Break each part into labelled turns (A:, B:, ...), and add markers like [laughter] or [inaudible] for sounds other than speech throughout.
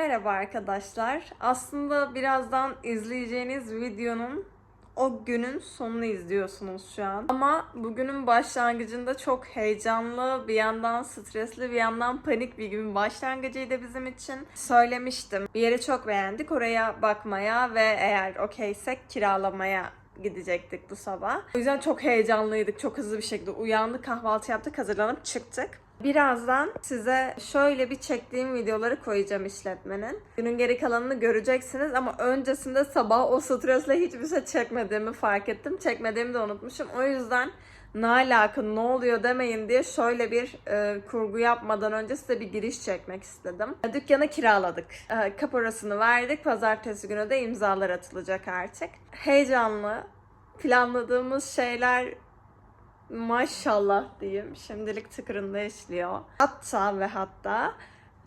A: Merhaba arkadaşlar. Aslında birazdan izleyeceğiniz videonun o günün sonunu izliyorsunuz şu an. Ama bugünün başlangıcında çok heyecanlı, bir yandan stresli, bir yandan panik bir gün başlangıcıydı bizim için. Söylemiştim. Bir yeri çok beğendik. Oraya bakmaya ve eğer okeysek kiralamaya gidecektik bu sabah. O yüzden çok heyecanlıydık. Çok hızlı bir şekilde uyandık, kahvaltı yaptık, hazırlanıp çıktık. Birazdan size şöyle bir çektiğim videoları koyacağım işletmenin. Günün geri kalanını göreceksiniz ama öncesinde sabah o stresle hiçbir şey çekmediğimi fark ettim. Çekmediğimi de unutmuşum. O yüzden ne alaka ne oluyor demeyin diye şöyle bir e, kurgu yapmadan önce size bir giriş çekmek istedim. Dükkanı kiraladık. E, kaporasını verdik. Pazartesi günü de imzalar atılacak artık. Heyecanlı. Planladığımız şeyler maşallah diyeyim şimdilik tıkırında işliyor. Hatta ve hatta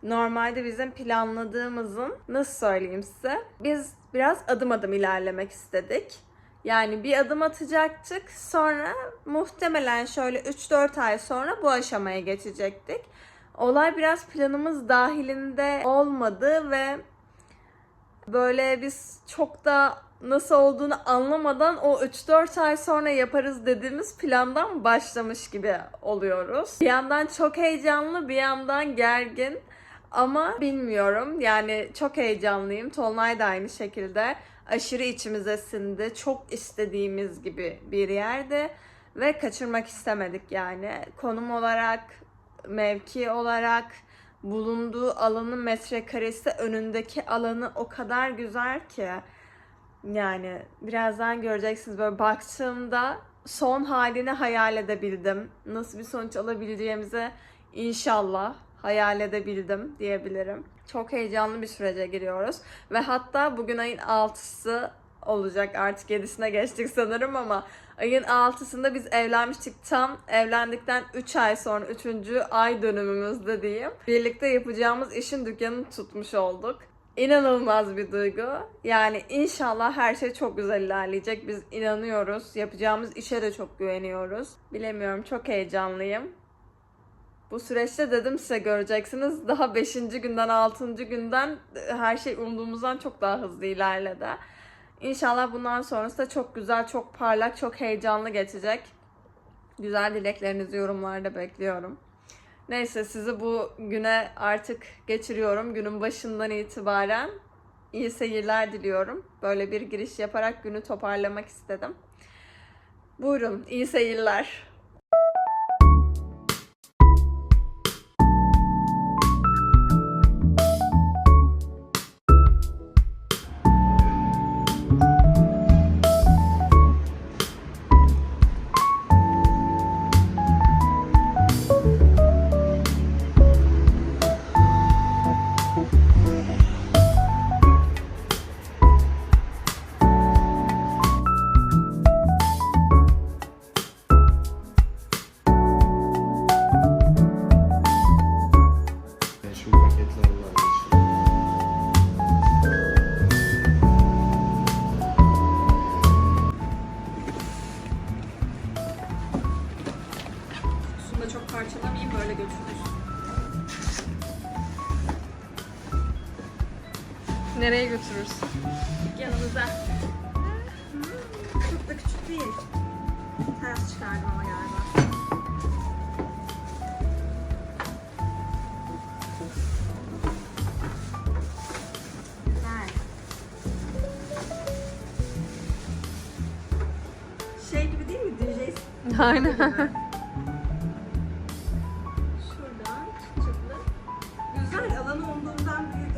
A: normalde bizim planladığımızın nasıl söyleyeyim size biz biraz adım adım ilerlemek istedik. Yani bir adım atacaktık sonra muhtemelen şöyle 3-4 ay sonra bu aşamaya geçecektik. Olay biraz planımız dahilinde olmadı ve böyle biz çok da nasıl olduğunu anlamadan o 3-4 ay sonra yaparız dediğimiz plandan başlamış gibi oluyoruz. Bir yandan çok heyecanlı, bir yandan gergin. Ama bilmiyorum yani çok heyecanlıyım. Tolunay da aynı şekilde. Aşırı içimize sindi. Çok istediğimiz gibi bir yerde. Ve kaçırmak istemedik yani. Konum olarak, mevki olarak, bulunduğu alanın metrekaresi önündeki alanı o kadar güzel ki. Yani birazdan göreceksiniz böyle baktığımda son halini hayal edebildim. Nasıl bir sonuç alabileceğimizi inşallah hayal edebildim diyebilirim. Çok heyecanlı bir sürece giriyoruz. Ve hatta bugün ayın 6'sı olacak artık 7'sine geçtik sanırım ama ayın 6'sında biz evlenmiştik tam evlendikten 3 ay sonra 3. ay dönümümüzde diyeyim. Birlikte yapacağımız işin dükkanını tutmuş olduk. İnanılmaz bir duygu. Yani inşallah her şey çok güzel ilerleyecek. Biz inanıyoruz. Yapacağımız işe de çok güveniyoruz. Bilemiyorum çok heyecanlıyım. Bu süreçte dedim size göreceksiniz. Daha 5. günden 6. günden her şey umduğumuzdan çok daha hızlı ilerledi. İnşallah bundan sonrası da çok güzel, çok parlak, çok heyecanlı geçecek. Güzel dileklerinizi yorumlarda bekliyorum. Neyse sizi bu güne artık geçiriyorum. Günün başından itibaren iyi seyirler diliyorum. Böyle bir giriş yaparak günü toparlamak istedim. Buyurun, iyi seyirler. Şunu da çok parçalamayayım böyle götürürüz. Nereye götürürsün? Yanımıza. Çok da küçük değil. Ters çıkardım ama galiba. [laughs]
B: Aynen.
A: Şuradan çıtlı. Güzel alanı umduğumdan büyük.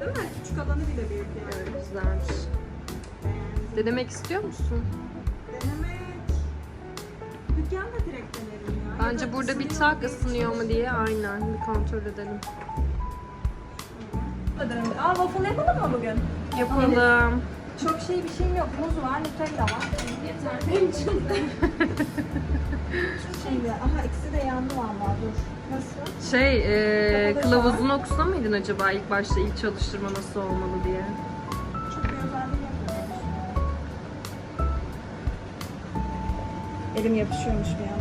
A: Değil mi? Küçük alanı bile büyük yani.
B: Güzelmiş. Denemek istiyor musun?
A: Denemek. Dükkanda direkt denerim ya. Ya
B: Bence
A: da
B: burada bir
A: ısınıyor
B: tak
A: mu
B: ısınıyor mu diye aynen bir kontrol edelim.
A: Aa waffle yapalım mı bugün?
B: Yapalım.
A: Çok şey bir şeyim yok. Muz var, Nutella var. Yeter benim için. [laughs] Şimdi, aha ikisi de yandı vallahi dur. Nasıl?
B: Şey, e,
A: Kapalı
B: kılavuzunu okusa mıydın acaba ilk başta ilk çalıştırma nasıl olmalı diye?
A: Çok bir özelliği yok. Elim yapışıyormuş bir an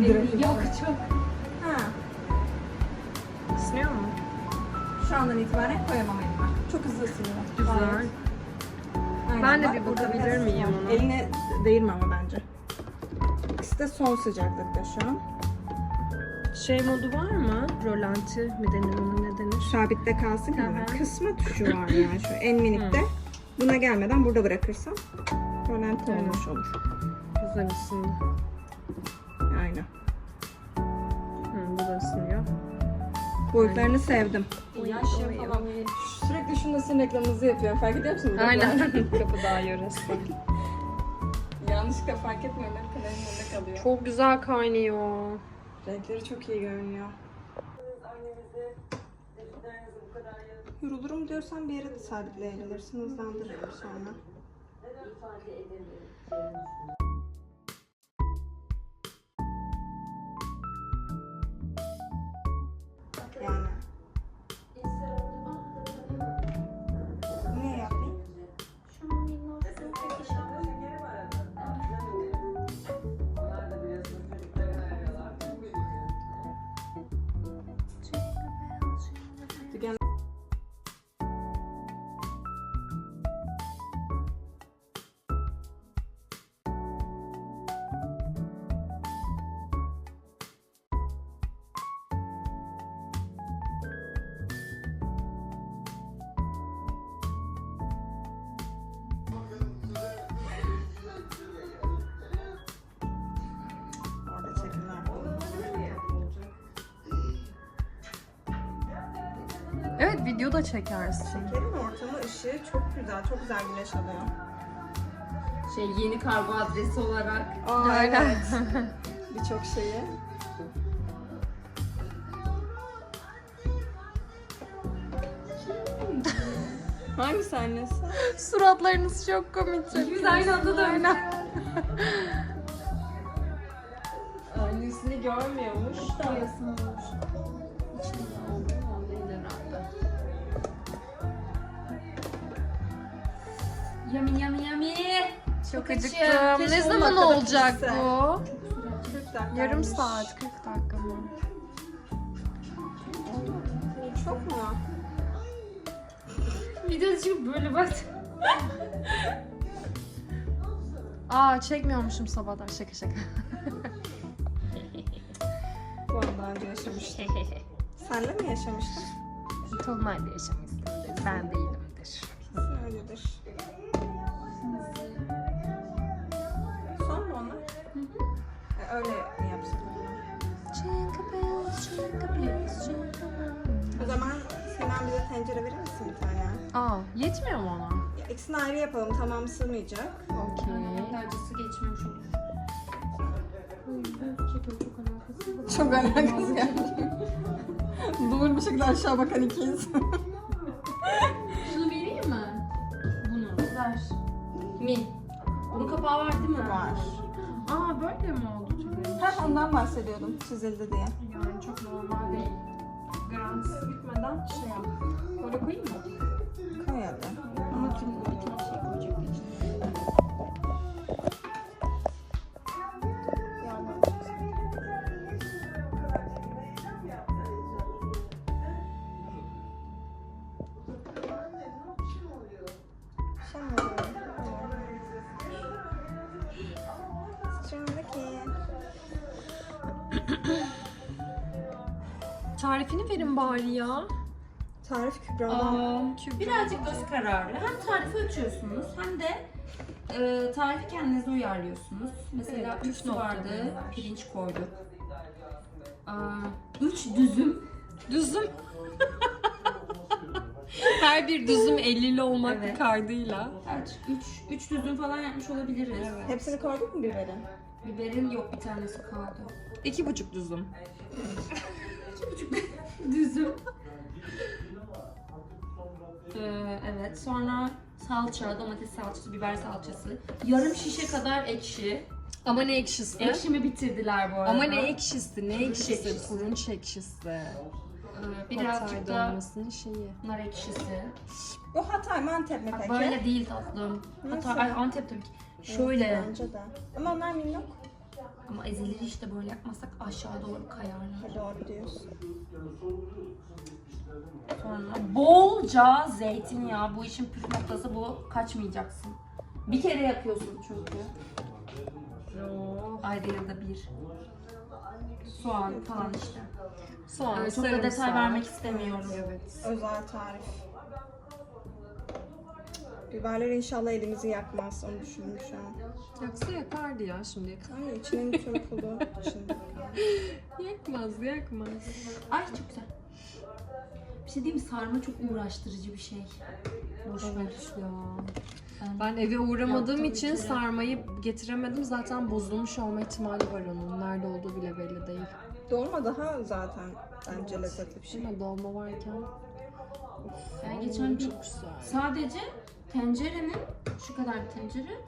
B: direkt.
C: Yok çok.
B: Ha,
C: Isınıyor mu?
B: şu andan itibaren koyamam elime. Çok hızlı ısınıyor.
C: Güzel.
B: Gayet. Aynen,
C: Ben de bir bakabilir miyim ona?
B: Eline değirme ama bence. İkisi de son sıcaklıkta şu an.
C: Şey modu var mı? Rolanti mi denir ona ne denir?
B: Sabitte kalsın ama kısma tuşu var yani şu en minikte. Buna gelmeden burada bırakırsam rölanti
C: Evet.
B: olmuş olur.
C: Güzel ısındı. Isınıyor.
B: Boyutlarını sevdim.
C: Yaş yapalım.
B: Sürekli şunu sizin reklamınızı yapıyorum. Fark ediyor musunuz?
C: Aynen. [laughs] Kapı daha yöresi.
B: Yanlışlıkla fark etmiyorum. Hep kalemin önünde kalıyor.
C: Çok güzel kaynıyor.
B: Renkleri çok iyi görünüyor. Yorulurum diyorsan bir yere de sabitleyebilirsin. Hızlandırırım sonra.
C: Evet video da çekersin.
B: Şekerin ortamı ışığı çok güzel, çok güzel güneş alıyor.
C: Şey yeni kargo adresi olarak.
B: Aa,
C: Aynen.
B: evet. [laughs] Birçok şeyi. Hangi sahnesi? [laughs]
C: Suratlarınız çok komik. Biz aynı anda döndük. Annesini görmüyormuş da.
D: Yummy yummy yummy.
C: Çok acıktım.
D: Keşke
C: Ne zaman olacak bu?
B: 40 dakika.
C: Yarım saat, 40 dakika mı?
B: Çok mu?
D: Videoda çıkıp böyle bak.
C: Aa çekmiyormuşum sabahtan şaka şaka.
B: Bu an daha önce yaşamıştım. [laughs] Senle mi yaşamıştın?
C: Tolunay'da yaşamışsındır. Ben değilimdir.
B: Öyledir. Öyle mi yapsın? O zaman Sinan bize tencere verir misin bir tane?
C: Aa yetmiyor mu ona?
B: Ya, ikisini ayrı yapalım. Tamam sığmayacak.
C: Okey.
D: Acısı geçmemiş olur.
B: Çok alakası yani. Doğru bir şekilde aşağı bakan ikiyiz.
D: Şunu vereyim mi? Bunu ver. Mi. Bunun kapağı var değil mi?
B: Var.
C: Aa böyle mi oldu?
B: Ha, ondan bahsediyordum çizildi diye.
C: Yani çok normal değil. Garantisi bitmeden şey yap. Böyle koyayım mı?
B: Koy hadi.
D: Ama kim [coughs]
C: Tarifini verin bari ya.
B: Tarif Kübra'dan.
D: Aa, birazcık göz kararı. Hem tarifi açıyorsunuz hem de e, tarifi kendinize uyarlıyorsunuz. Mesela 3 su bardağı pirinç koyduk. 3 düzüm.
C: Düzüm. [laughs] Her bir düzüm 50'li olmak
D: Evet.
C: kaydıyla.
D: Kaç? 3 3 düzüm falan yapmış olabiliriz.
B: Hepsini koyduk mu biberin?
D: Biberin yok bir tanesi kaldı.
C: İki buçuk düzüm.
D: Düzüm. Ee, evet sonra salça, domates salçası, biber salçası. Yarım şişe kadar ekşi.
C: Ama ne ekşisi?
D: Ekşimi bitirdiler bu arada.
C: Ama ne ekşisi? Ne ekşisi? Turunç ekşisi.
D: Ee, birazcık
C: Hatay
D: da
C: dolmasının şeyi.
D: nar ekşisi.
B: Bu Hatay mı Antep mi peki?
D: böyle değil tatlım.
B: Nasıl?
D: Hatta ay, Antep tabii ki. Şöyle.
B: Bence de. Ama onlar minnok.
D: Ama ezileri işte böyle yapmasak aşağı doğru kayarlar.
A: Doğru diyorsun.
D: Sonra bolca zeytinyağı. Bu işin püf noktası bu. Kaçmayacaksın. Bir kere yapıyorsun çünkü. Ayda yılda bir. Soğan falan işte.
C: Soğan,
D: Öyle çok da detay vermek istemiyorum.
C: Evet.
A: Özel tarif. Biberler inşallah elimizi yakmaz. Onu düşündüm şu an.
C: Yaksa yakardı ya şimdiye kadar.
A: Ay içinin çırpıldı. Şimdi.
C: Yakmaz, yakmaz.
D: Ay çok güzel. Bir şey diyeyim mi? Sarma çok uğraştırıcı bir şey. Boş ver.
C: Evet ya.
D: Ben-
C: Ben eve uğramadığım
D: Yaptım
C: için
D: kere.
C: sarmayı getiremedim. Zaten bozulmuş olma ihtimali var onun. Nerede olduğu bile belli değil.
A: Dolma daha zaten bence lezzetli bir şey.
C: Ama dolma varken
D: Ben geçen bir
C: çok güzel.
D: sadece tencerenin şu kadar bir tencere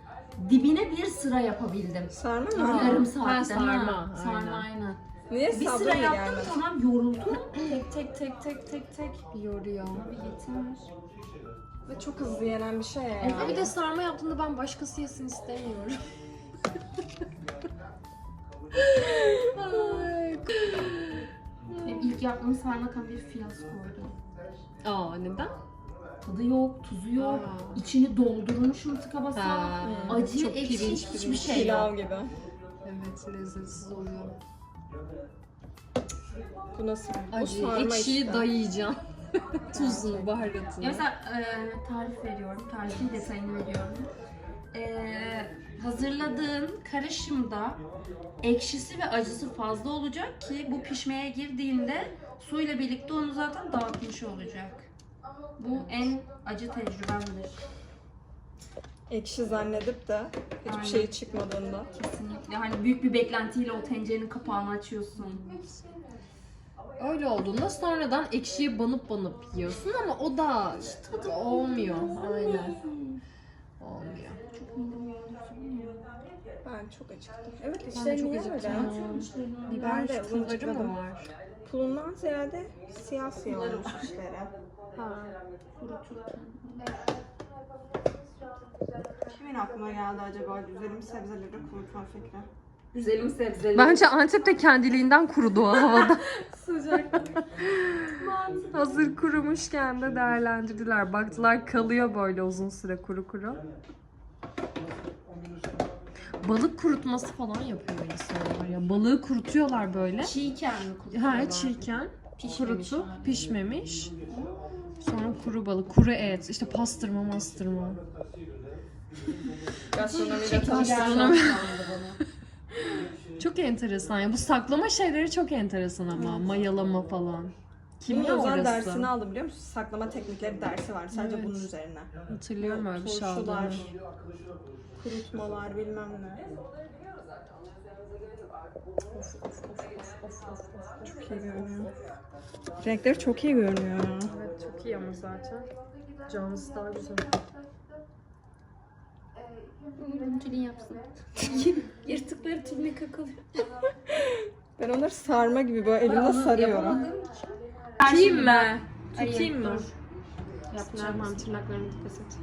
D: dibine bir sıra yapabildim.
A: Sarma mı?
D: Yarım
C: ha,
D: saatte.
C: sarma,
D: ha. Sarma
C: aynen.
D: aynen.
A: Niye
D: Bir sıra yaptım
A: gelmedi?
D: tamam yoruldum. tek tek tek tek tek tek.
C: Yoruyor.
D: Bir yeter.
A: Ve çok hızlı yenen bir şey ya.
C: Ha bir de sarma yaptığında ben başkası yesin istemiyorum. Ay.
D: Benim ilk yaptığım sarma tam bir fiyaskoydu.
C: Aa neden?
D: Tadı yok, tuzu yok.
C: Aa.
D: İçini doldurmuşum tıka basa.
C: Ha,
D: Acı,
C: çok
D: ekşi
C: pirinç,
D: hiçbir
C: pirinç.
D: şey yok.
A: Pilav gibi.
C: Evet lezzetsiz oluyor.
A: Bu nasıl?
C: Acı, ekşiyi
A: işte.
C: dayayacağım. [laughs] Tuzunu, baharatını.
D: Ya mesela e, tarif veriyorum, tarifin detayını veriyorum. E, hazırladığın karışımda ekşisi ve acısı fazla olacak ki bu pişmeye girdiğinde suyla birlikte onu zaten dağıtmış olacak. Bu en acı tecrübemdir.
A: Ekşi zannedip de hiçbir
D: Aynen.
A: şey çıkmadığında.
D: Kesinlikle. Hani büyük bir beklentiyle o tencerenin kapağını açıyorsun.
C: Öyle olduğunda sonradan ekşiye banıp banıp yiyorsun ama o da tadı olmuyor. Aynen. Olmuyor.
D: Çok.
A: Ben çok acıktım. Evet işte
C: de.
A: Ben de
C: Biber pulları
A: çıkardım.
C: mı var?
A: Pulundan ziyade siyah siyah olmuş işleri.
C: Ha.
A: Kimin aklına geldi acaba güzelim sebzeleri kurutma fikri?
D: Güzelim sebzeli.
C: Bence Antep'te kendiliğinden kurudu o havada. [laughs] Sıcak. Hazır kurumuşken de değerlendirdiler. Baktılar kalıyor böyle uzun süre kuru kuru. Balık kurutması falan yapıyor insanlar ya. Balığı kurutuyorlar böyle.
D: Çiğken mi kurutuyorlar?
C: Ha çiğken
D: Pişmemiş
C: kurutup pişmemiş. Sonra kuru balık, kuru et, işte pastırma mastırma. [laughs]
A: Gastronomiyle
C: Gastronomi. [laughs] Çok enteresan ya. Bu saklama şeyleri çok enteresan ama. Mayalama falan. Kim ya orası?
A: dersini aldı biliyor musun? Saklama teknikleri dersi var sadece
C: Evet.
A: bunun üzerine.
C: Hatırlıyorum öyle bir şey
A: Turşular,
C: aldığımı.
A: kurutmalar bilmem ne. Çok iyi görünüyor. Renkleri çok iyi görünüyor ya.
C: Evet çok iyi ama zaten. Canlısı daha güzel.
D: Tülin yapsın. [laughs] Yırtıkları tüline kakılıyor.
A: Ben onları sarma gibi böyle elimde sarıyorum.
C: Tutayım mı? Tutayım mı? Yapacağım ben tırnaklarımı dikkat et.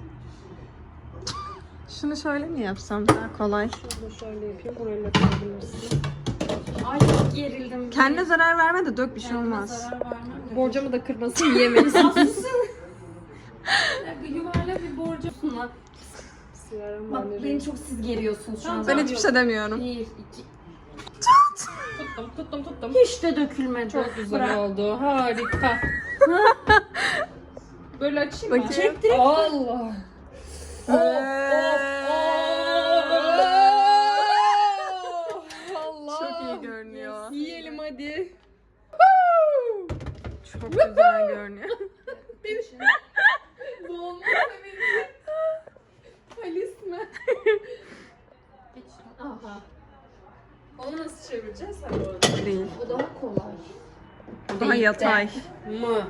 A: Şunu şöyle mi yapsam daha kolay?
C: Şunu şöyle yapayım. Burayı da koyabilirsin.
D: Ay çok gerildim.
A: Kendine zarar verme de dök bir şey
D: Kendime
A: olmaz.
D: zarar vermem de.
C: Borcamı da kırmasın yiyemeyiz. [laughs]
D: Bir Yuvarlak bir borcumsun lan. Bak beni çok siz geriyorsun şu an.
A: Ben hiçbir şey demiyorum.
D: Bir, iki.
C: tuttum tuttum tuttum.
D: Hiç de dökülmedi.
C: Çok güzel
D: Bırak.
C: oldu. Harika. Böyle açayım mı?
A: Bakayım.
C: Allah. Allah.
A: Çok güzel görünüyor. [laughs]
C: Dolma Halis mi? Aha. Onu nasıl çevireceğiz? Hadi orada.
A: Değil.
D: O daha kolay.
A: Bu daha yatay.
C: Mı?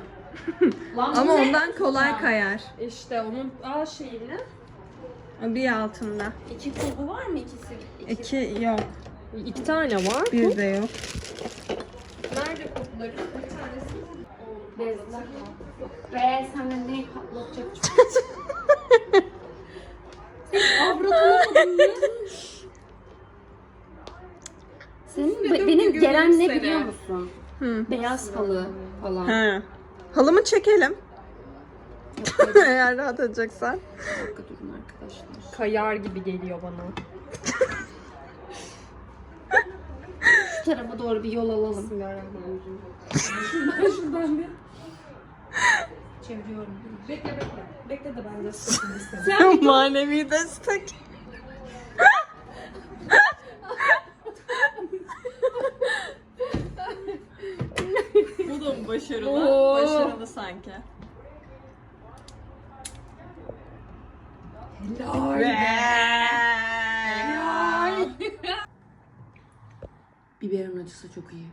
C: [laughs]
D: Lan
A: Ama
D: bu ne?
A: ondan kolay kayar.
C: İşte onun A şeyini.
A: Bir altında.
D: İki kolu var mı ikisi? İki.
A: İki yok.
C: İki tane var.
A: Bir de yok.
C: Nerede kodları?
D: Bezler. Be patlatacak avrat mı?
B: Duydum
D: benim gelen ne
B: seni.
D: biliyor musun?
A: Hı.
D: Beyaz halı falan.
A: He. Halımı çekelim. [laughs] Eğer rahat edeceksen.
D: Bir dakika durun arkadaşlar.
C: Kayar gibi geliyor bana.
D: Şu tarafa doğru bir yol alalım.
B: Şuradan bir.
D: Çeviriyorum.
B: Bekle bekle. Bekle de ben de sıkıntı istedim.
A: Manevi destek. Bu da başarılı.
B: Oo.
A: Başarılı sanki.
D: Biberin acısı çok iyi.